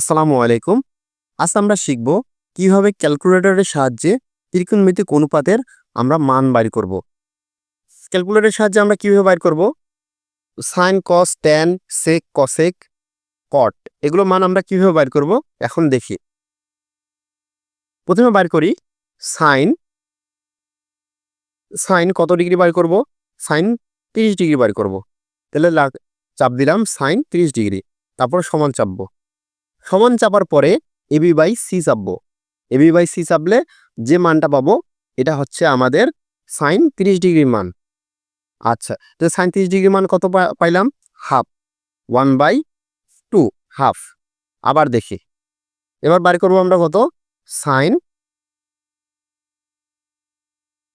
আসসালামু আলাইকুম। আজ আমরা শিখব কীভাবে ক্যালকুলেটরের সাহায্যে ত্রিকোণমিতিক অনুপাতের আমরা মান বাইর করব। ক্যালকুলেটরের সাহায্যে আমরা কীভাবে বাইর করব? Sine cos tan sec cosec cot এগুলো মান আমরা কীভাবে বাইর করব? এখন দেখি। প্রথমে বাইর করি সাইন সাইন কত ডিগ্রি বাইর করব? সাইন তিরিশ ডিগ্রি বাইর করব। তাহলে চাপ দিলাম সাইন তিরিশ ডিগ্রি। তারপর সমান চাপবো। সমান চাপার পরে এবি বাই সি চাপবো। এবি বাই সি চাপলে যে মানটা পাবো, এটা হচ্ছে আমাদের সাইন তিরিশ ডিগ্রি মান। আচ্ছা তো সাইন তিরিশ ডিগ্রি মান কত পাইলাম? Half one by two half আবার দেখি। এবার বাড়ি করব আমরা কত? সাইন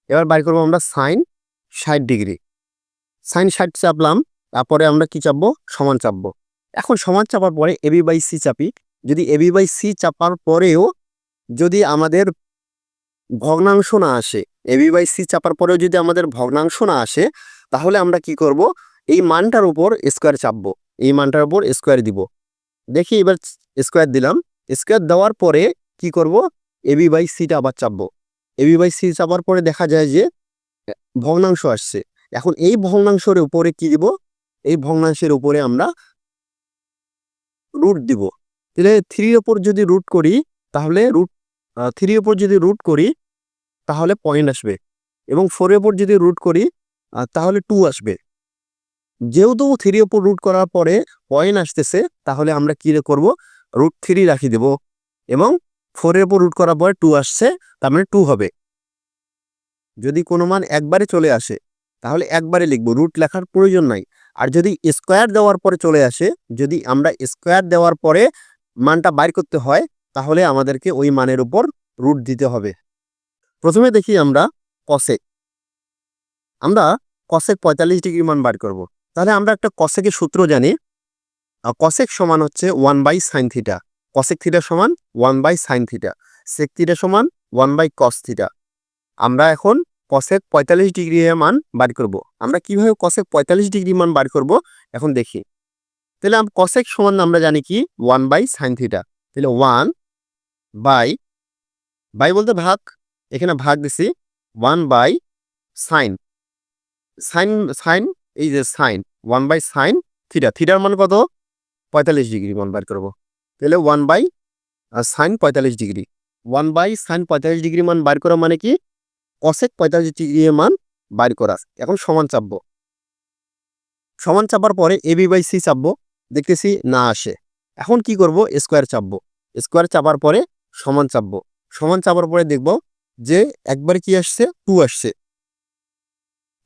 এবার বাড়ি করব আমরা সাইন ষাট ডিগ্রি। সাইন ষাট চাপলাম, তারপরে আমরা কি চাপবো? সমান চাপবো। এখন সমান চাপার পরে এবি বাই সি চাপি। যদি এবি বাই সি চাপার পরেও যদি আমাদের ভগ্নাংশ না আসে এবি বাই সি চাপার পরেও যদি আমাদের ভগ্নাংশ না আসে, তাহলে আমরা কি করব? এই মানটার উপর স্কোয়ার চাপবো। এই মানটার উপর স্কোয়ার দিব। দেখি এবার স্কোয়ার দিলাম। স্কোয়ার দেওয়ার পরে কি করব? এবি বাই সিটা আবার চাপবো। এবি বাই সি চাপার পরে দেখা যায় যে ভগ্নাংশ আসছে। এখন এই ভগ্নাংশের উপরে কি দিব? এই ভগ্নাংশের উপরে আমরা রুট দিব। তাহলে থ্রির ওপর যদি রুট করি, তাহলে রুট থ্রির ওপর যদি রুট করি, তাহলে পয়েন্ট আসবে। এবং ফোরের ওপর যদি রুট করি তাহলে টু আসবে। যেহেতু থ্রির ওপর রুট করার পরে পয়েন্ট আসতেছে, তাহলে আমরা কি করব? রুট থ্রি রাখি দেব। এবং ফোরের ওপর রুট করার পরে টু আসছে, তার মানে টু হবে। যদি কোনো মান একবারে চলে আসে তাহলে একবারে লিখব রুট লেখার প্রয়োজন নাই। আর যদি স্কোয়ার দেওয়ার পরে চলে আসে, যদি আমরা স্কোয়ার দেওয়ার পরে মানটা বাইর করতে হয়, তাহলে আমাদেরকে ওই মানের উপর রুট দিতে হবে। প্রথমে দেখি আমরা কসেক আমরা কসেক পঁয়তাল্লিশ ডিগ্রি মান বার করব। তাহলে আমরা একটা কসেকের সূত্র জানি। কসেক সমান হচ্ছে one by sine theta cosec theta সমান one by sine theta sec theta সমান ওয়ান বাই কস থিটা আমরা এখন কসেক পঁয়তাল্লিশ ডিগ্রি মান বার করব। আমরা কীভাবে কসেক পঁয়তাল্লিশ ডিগ্রি মান বার করব? এখন দেখি। তাহলে কসেক সমান আমরা জানি কি? ওয়ান বাই সাইন থিটা তাহলে ওয়ান বাই বাই বলতে ভাগ, এখানে ভাগ দিছি। One by sine sine sine এই যে sine one by sine theta থিটার মান কত? পঁয়তাল্লিশ ডিগ্রি মান বার করব। তাহলে ওয়ান বাই সাইন পঁয়তাল্লিশ ডিগ্রি। ওয়ান বাই সাইন পঁয়তাল্লিশ ডিগ্রি মান বার করা মানে কি? কসেক পঁয়তাল্লিশ এর মান বাইর করা এখন সমান চাপবো। সমান চাপার পরে এবি বাই সি চাপবো। দেখতেছি না আসে। এখন কি করব? স্কোয়ার চাপবো। স্কোয়ার চাপার পরে সমান চাপবো। সমান চাপার পরে দেখব যে একবার কি আসছে? টু আসছে।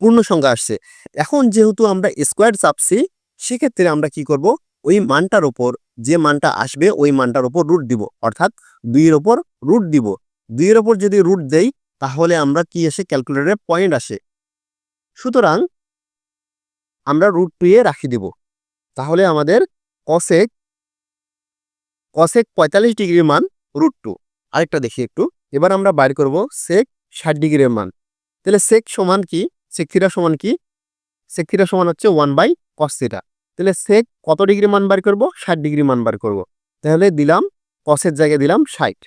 পূর্ণ সংখ্যা আসছে। এখন যেহেতু আমরা স্কোয়ার চাপছি, সেক্ষেত্রে আমরা কি করব? ওই মানটার ওপর যে মানটা আসবে, ওই মানটার ওপর রুট দিব। অর্থাৎ দুইয়ের ওপর রুট দিব। দুইয়ের ওপর যদি রুট দেই তাহলে আমরা কি আসে? ক্যালকুলেটরে পয়েন্ট আসে। সুতরাং আমরা রুট টুয়ে রাখি দেব। তাহলে আমাদের কসেক কসেক পঁয়তাল্লিশ ডিগ্রির মান রুট টু আরেকটা দেখি একটু। এবার আমরা বাইর করব সেক ষাট ডিগ্রির মান। তাহলে সেক সমান কি? সেক সমান কি? সেক সমান হচ্ছে ওয়ান বাই কস থিটা তাহলে সেক কত ডিগ্রি মান বার করব? ষাট ডিগ্রি মান বার করব। তাহলে দিলাম কসের জায়গায় দিলাম ষাট।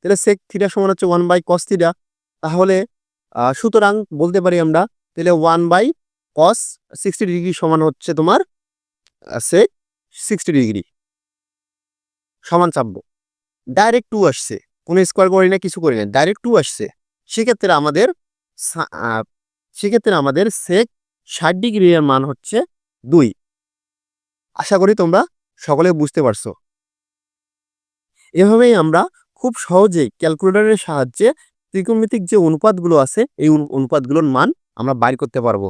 তাহলে সেক থিটা সমান হচ্ছে ওয়ান বাই কস থিটা তাহলে সুতরাং বলতে পারি আমরা, তাহলে one by cos sixty degree সমান হচ্ছে তোমার সেক সিক্সটি ডিগ্রি সমান চাপবো ডাইরেক্ট টু আসছে। কোনো স্কোয়ার করি না, কিছু করি না। ডাইরেক্ট টু আসছে। সেক্ষেত্রে আমাদের সা- সেক্ষেত্রে আমাদের সেক ষাট ডিগ্রি এর মান হচ্ছে দুই। আশা করি তোমরা সকলে বুঝতে পারছ। এভাবেই আমরা খুব সহজেই ক্যালকুলেটরের সাহায্যে ত্রিকোণমিতিক যে অনুপাতগুলো আছে এই অনু- অনুপাতগুলোর মান আমরা বাইর করতে পারব।